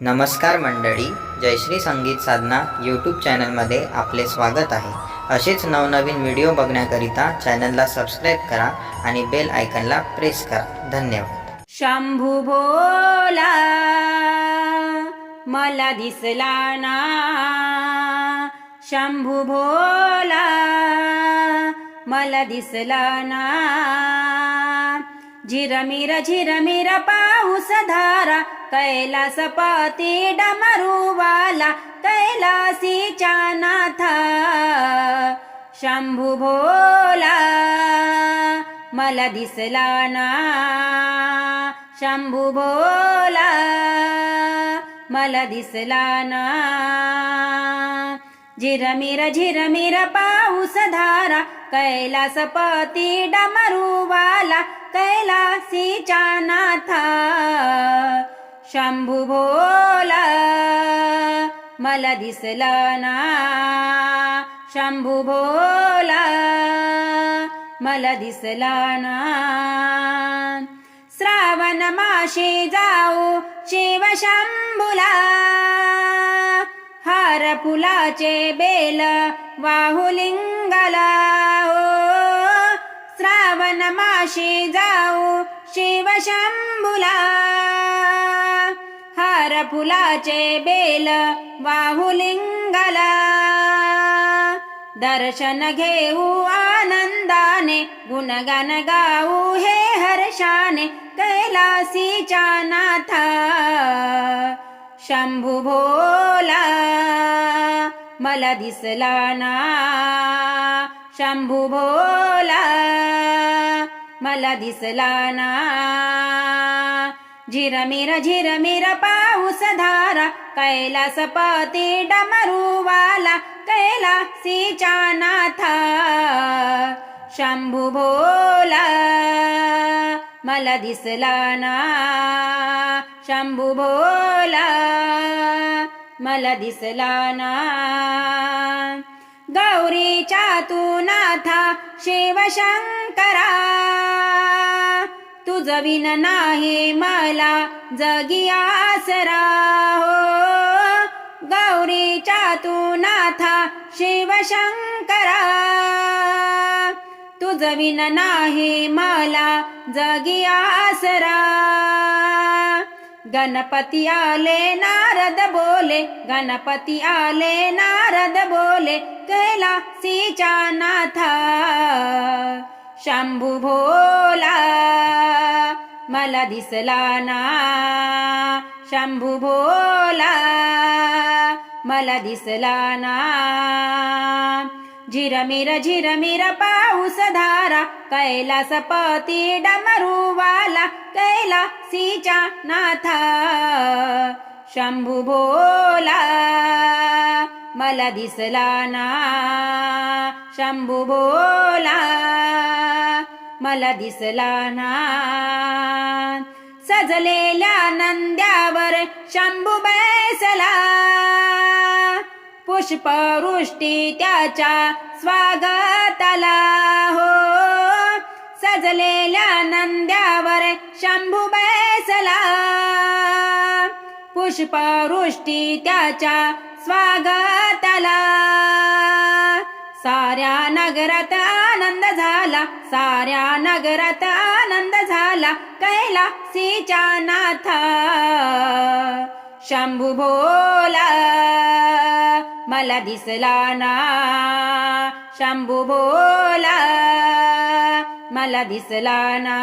नमस्कार मंडळी जयश्री संगीत साधना यूट्यूब चॅनलमध्ये आपले स्वागत आहे. असेच नवनवीन व्हिडिओ बघण्याकरिता चॅनलला सबस्क्राईब करा आणि बेल आयकनला प्रेस करा. धन्यवाद. शंभू भोला मला दिसला ना. शंभू भोला मला दिसला ना. झिरमिर झिरमिर पाऊस धारा कैलास पती डमरुवाला कैलासीच्या नाथा शंभू भोला मला दिसला ना शंभू भोला मला दिसला ना. झिरमिर झिरमिर पाऊस धारा कैलास पती डमरुवाला कैलासीचा नाथा शंभू भोला मला दिसला ना शंभू भोला मला दिसला ना. श्रावण माशी जाऊ शिव शंभुला हार फुलाचे बेल वाहुलिंगला. हो श्रावण माशी जाऊ शिव शंभुला. हार फुलाचे बेल वाहुलिंगला. दर्शन घेऊ आनंदाने गुणगान गाऊ हे हर्षाने कैलासीच्या नाथा. शंभू भोला मला दिसला ना. शंभू भोला मला दिसला ना. झिरमिर झिरमिर पाऊस धारा कैलास कैलासपती डमरुवाला कैलासीच्या नाथा. शंभू भोला मला दिसला ना. शंभू भोला मला दिसला ना. गौरीच्या तू नाथा शिवशंकरा. तुझ विन नाही मला जगी आसरा. हो गौरीच्या तू नाथा शिवशंकरा. तू विन नाही मला जगी आसरा. गणपती आले नारद बोले गणपती आले नारद बोले कैलासीच्या नाथा. शंभू भोला मला दिसला ना. शंभू भोला मला दिसला ना. झिरमिर झिरमिर पाऊस धारा कैलासपती डमरुवाला कैलासीच्या नाथा शंभू भोला मला दिसला ना शंभू भोला मला दिसला ना. सजलेल्या नंद्यावर शंभू बैसला पुष्पवृष्टी त्याच्या स्वागताला हो. सजलेल्या नंद्यावर शंभू बैसला. पुष्पवृष्टी त्याच्या स्वागताला. साऱ्या नगरात आनंद झाला साऱ्या नगरात आनंद झाला कैलासीच्या नाथा. शंभू भोला मला दिसला ना. शंभू भोला मला दिसला ना.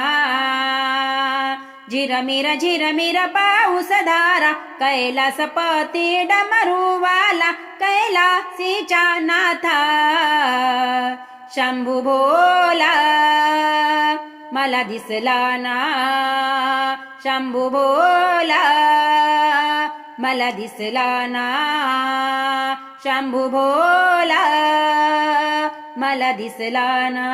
झिरमिर झिरमिर पाऊस धारा कैलास पती डमरुवाला कैलासीच्या नाथा. शंभू भोला मला दिसला ना. शंभू भोला मला दिसला ना. शंभू भोला मला दिसला ना.